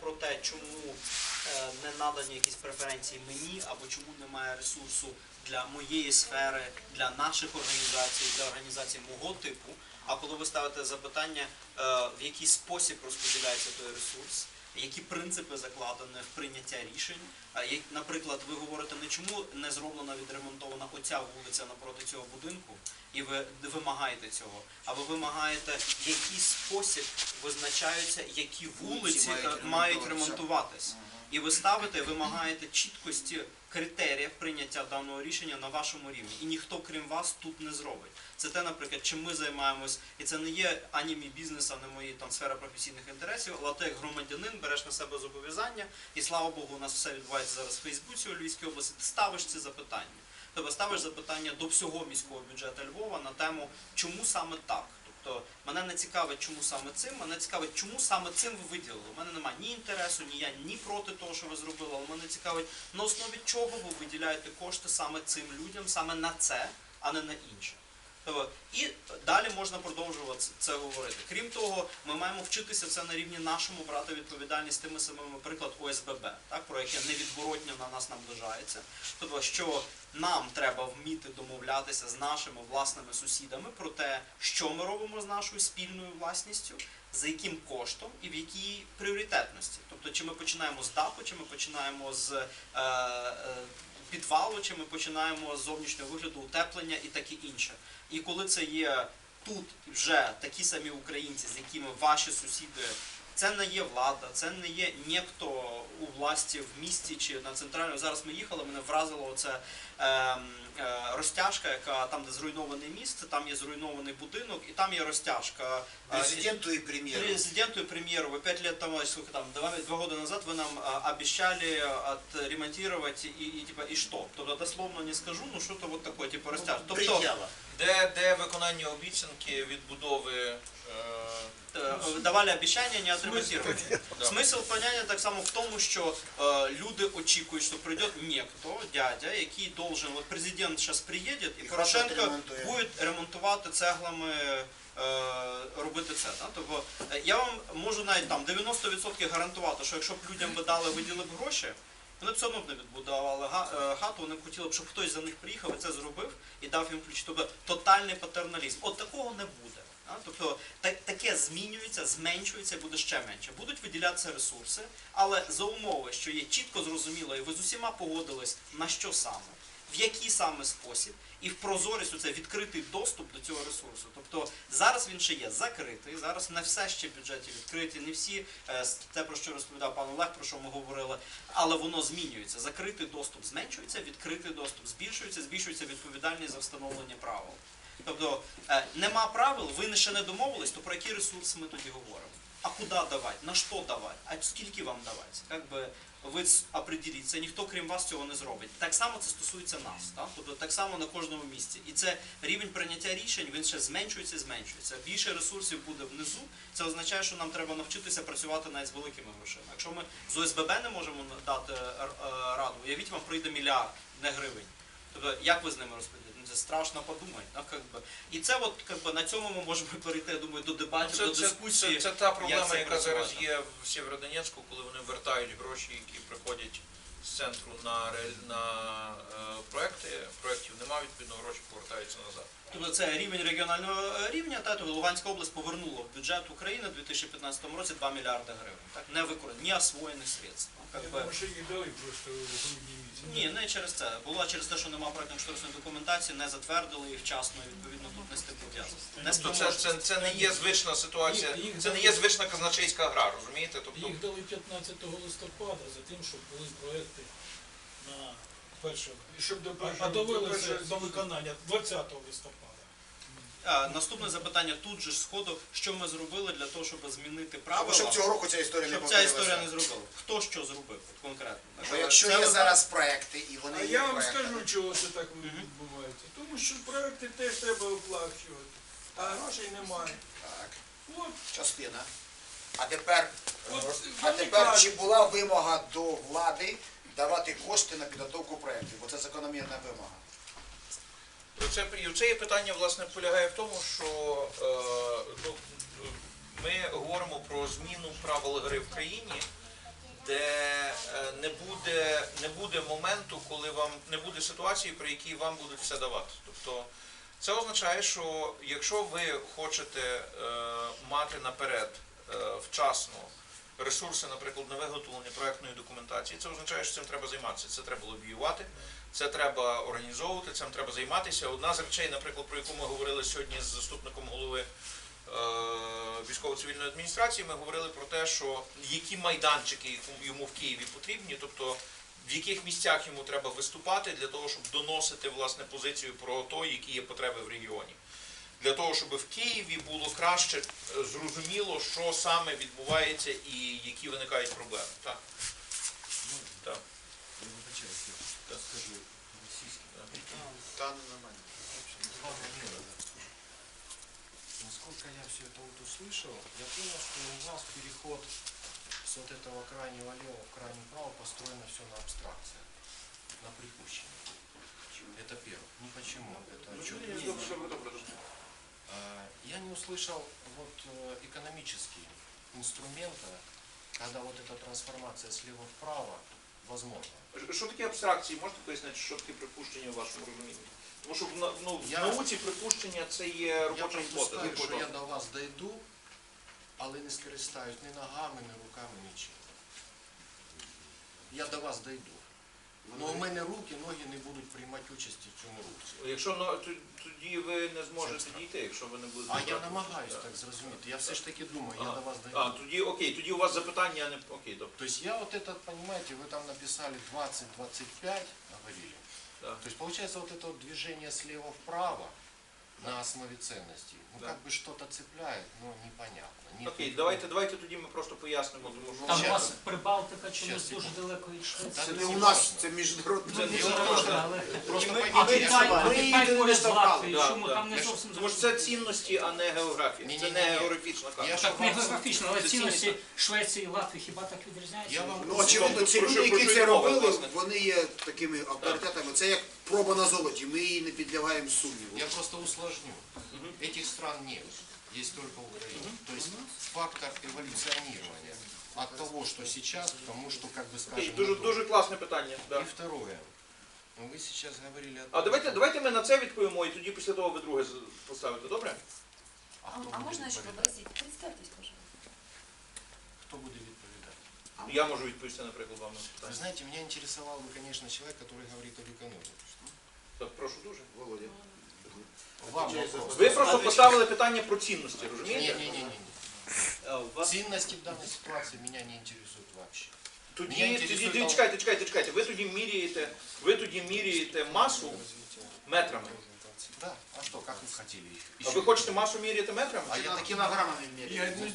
про те, чому е, не надані якісь преференції мені, або чому немає ресурсу для моєї сфери, для наших організацій, для організацій мого типу. А коли ви ставите запитання, е, в який спосіб розподіляється той ресурс, які принципи закладені в прийняття рішень. Наприклад, ви говорите не чому не зроблена відремонтована оця вулиця напроти цього будинку, і ви вимагаєте цього, а ви вимагаєте, в який спосіб визначаються, які вулиці мають е, мають ремонтуватись. І ви ставите, вимагаєте чіткості критеріїв прийняття даного рішення на вашому рівні. І ніхто, крім вас, тут не зробить. Це те, наприклад, чим ми займаємось, і це не є ані мій бізнес, а не мої там сфера професійних інтересів. Але ти як громадянин береш на себе зобов'язання, і слава Богу, у нас все відбувається зараз в Фейсбуці у Львівській області. Ти ставиш ці запитання. Тобто ставиш запитання до всього міського бюджету Львова на тему, чому саме так. Тобто мене не цікавить, чому саме цим, мене цікавить, чому саме цим ви виділили. У мене немає ні інтересу, ні я ні проти того, що ви зробили, але мене цікавить, на основі чого ви виділяєте кошти саме цим людям, саме на це, а не на інше. І далі можна продовжувати це говорити. Крім того, ми маємо вчитися це на рівні нашому брати відповідальність тими самими, наприклад, ОСББ, так, про яке невідворотньо на нас наближається. Тобто, що нам треба вміти домовлятися з нашими власними сусідами про те, що ми робимо з нашою спільною власністю, за яким коштом і в якій пріоритетності. Тобто, чи ми починаємо з даху, чи ми починаємо з е, е, підвалу, чи ми починаємо з зовнішнього вигляду утеплення і таке інше. І коли це є тут вже такі самі українці, з якими ваші сусіди. Це не є влада, це не є ніхто у власті в місті чи на центральному. Зараз ми їхали, мене вразило оце ем, е, розтяжка, яка там, де зруйнований міст, там є зруйнований будинок, і там є розтяжка. Е, Президенту и премьеру. Президенту и премьеру, вы пять лет тому, сколько там, два, два года назад вы нам а, обещали отремонтировать и, и типа и что? Тобто дословно не скажу, ну що то вот такое, типу розтяж. Тобто. Де, де виконання обіцянки відбудови е, е, давали обіцяння не отремонтировать. да. Смисл поняття так само в тому, що е, люди очікують, що прийде некто, дядя, який должен, от президент зараз приїде, і І Порошенко буде ремонтувати цеглами, е, робити це. Да? Тобто, е, я вам можу навіть там 90% гарантувати, що якщо б людям ви дали, виділи б гроші, вони б все одно б не відбудували хату, вони б хотіли б, щоб хтось за них приїхав і це зробив і дав їм ключ. Тобто тотальний патерналізм. От такого не буде. Тобто таке змінюється, зменшується, буде ще менше. Будуть виділятися ресурси, але за умови, що є чітко зрозуміло, і ви з усіма погодились на що саме, в який саме спосіб, і в прозорість це відкритий доступ до цього ресурсу. Тобто зараз він ще є закритий, зараз не все ще в бюджеті відкриті, не всі е, те, про що розповідав пан Олег, про що ми говорили, але воно змінюється. Закритий доступ зменшується, відкритий доступ збільшується, збільшується відповідальність за встановлення правил. Тобто е, нема правил, ви не- ще не домовились, то про які ресурси ми тоді говоримо? А куди давати? На що давати? А скільки вам давати? Як би ви определіться, ніхто крім вас цього не зробить. Так само це стосується нас. Так? Тобто так само на кожному місці. І це рівень прийняття рішень, він ще зменшується і зменшується. Більше ресурсів буде внизу. Це означає, що нам треба навчитися працювати навіть з великими грошима. Якщо ми з ОСББ не можемо дати е, е, раду, уявіть, вам прийде мільярд, не гривень. Тобто, як ви з ними розподілите? Ну, Це страшно подумати. Так, как би. І це от, как би, на цьому ми можемо перейти, я думаю, до дебатів, Це, до це, дискусії. це, це та проблема, яка зараз є в Сєвєродонецьку, коли вони вертають гроші, які приходять з центру на, на е, проекти. Проєктів немає, відповідно, гроші повертаються назад. Тобто це рівень регіонального е, рівня, та тобто Луганська область повернула в бюджет України у 2015 році 2 мільярди гривень. Так, не використано, ні освоєних средств. Що їх дали просто в грудні місяці. ні, не через це. Було через те, що немає проєктно кошторисної документації, не затвердили їх вчасно, і відповідно тут не стимулювати. Не Тобто це, це, це не є звична ситуація, Їх- їх це не є звична казначейська гра, розумієте? Тобто Їх дали 15 листопада за тим, щоб були проекти на перше. Щоб до А, першого- а довели до це першого до виконання 20 листопада. А, наступне запитання тут же ж сходу, що ми зробили для того, щоб змінити правила, Щоб цього року ця історія не щоб ця повторилася. історія не зробила. Хто що зробив от конкретно? Бо якщо Це є ви- зараз проекти, і вони А є я вам скажу, чого це так відбувається. Тому що проекти теж треба оплачувати, а грошей немає. Так, От, частина. А тепер, От а вони тепер кажуть. чи була вимога до влади давати кошти на підготовку проєктів? Бо це закономірна вимога. Це, і це є питання власне полягає в тому, що е, ну, ми говоримо про зміну правил гри в країні, де е, не буде, не буде моменту, коли вам не буде ситуації, при якій вам будуть все давати. Тобто це означає, що якщо ви хочете е, мати наперед е, вчасно ресурси, наприклад, на виготовлення проектної документації, це означає, що цим треба займатися. Це треба лобіювати, це треба організовувати, цим треба займатися. Одна з речей, наприклад, про яку ми говорили сьогодні з заступником голови е, військово-цивільної адміністрації, ми говорили про те, що які майданчики йому в Києві потрібні, тобто в яких місцях йому треба виступати для того, щоб доносити власне позицію про те, які є потреби в регіоні Для того, щоб в Києві було краще е, зрозуміло, що саме відбувається і які виникають проблеми. Так. Так. Так. Та не нормально. Насколько я все это вот услышал, я понял, что у вас переход с вот этого крайнего левого в крайний право построено все на абстракциях, на припущении. Это первое. Не почему, это отчет. А, Я не услышал вот э, экономические инструменты, когда вот эта трансформация слева вправо возможна. Що таке абстракції? Можете пояснити, що таке припущення в вашому розумінні? Тому що в, на- ну, в Я- науці припущення це є Я робоча гіпотеза. припускаю, що я до вас дойду, але не скористаюсь ні ногами, ні руками, нічим. Я до вас дойду. Ну у мене руки, ноги не будуть приймати участі в цьому русі. Якщо ну, то- тоді ви не зможете дійти, якщо ви не будете. А я брати намагаюсь участь, так зрозуміти. Я все ж таки думаю, я Ага. до вас дойду. А, тоді окей, тоді у вас запитання, а не окей, добре. То есть я вот этот, понимаете, вы там написали 20-25, говорили. Да. То есть получается вот это вот движение слева вправо на основе ценностей, ну как бы что-то цепляет, но непонятно. Окей, давайте, давайте тоді ми просто пояснимо, тому що Там у вас Прибалтика чомусь дуже далеко від Швеції. Це не не у нас, це міжнародне. Це Ну, не можна, але- Просто ми- ми- я Китай, ми Китай її поряд не з Латвією, Да, чому да. там не Ми ж- зовсім Тому що це зрозуміло. цінності, а не географія. Це Ні-ні-ні. не географічна Я карта. Так не географічно, але Це цінності. Швеції і Латвії хіба так відрізняються? Я вам Ну, очевидно, ці люди, які це робили, вони є такими авторитетами. Це як проба на золоті. Ми її не підлягаємо сумніву. Я просто усложню Этих стран нет, есть только Украина. То есть фактор эволюционирования от того, что сейчас, к тому, что, как бы Окей, скажем, дуже, на то. дуже класне питання. Да. И второе. Ну, Вы сейчас говорили о А том, давайте, что- давайте ми на це відповімо, і тоді після того ви друге з- поставите, добре? А, А, хто а буде можно еще відповідати? попросить? Представьтесь, пожалуйста. Кто будет відповідати? Я можу відповісти, наприклад, вам на Вы питання. знаете, меня интересовал бы, конечно, человек, который говорит об экономике. Так, прошу дуже. Володя. вам вопрос. Ви просто поставили питання про цінності, розумієте? Не-не-не. Цінності в данной ситуации меня не интересуют вообще. Тоді, Мене тоді, інтересує тоді чекайте, чекайте, чекайте. Ви тоді міряєте, ви тоді міряєте масу метрами. Да, а что, как вы хотели? А ви хочете масу міряти метрами? А я Кілограмами Килограммами ну,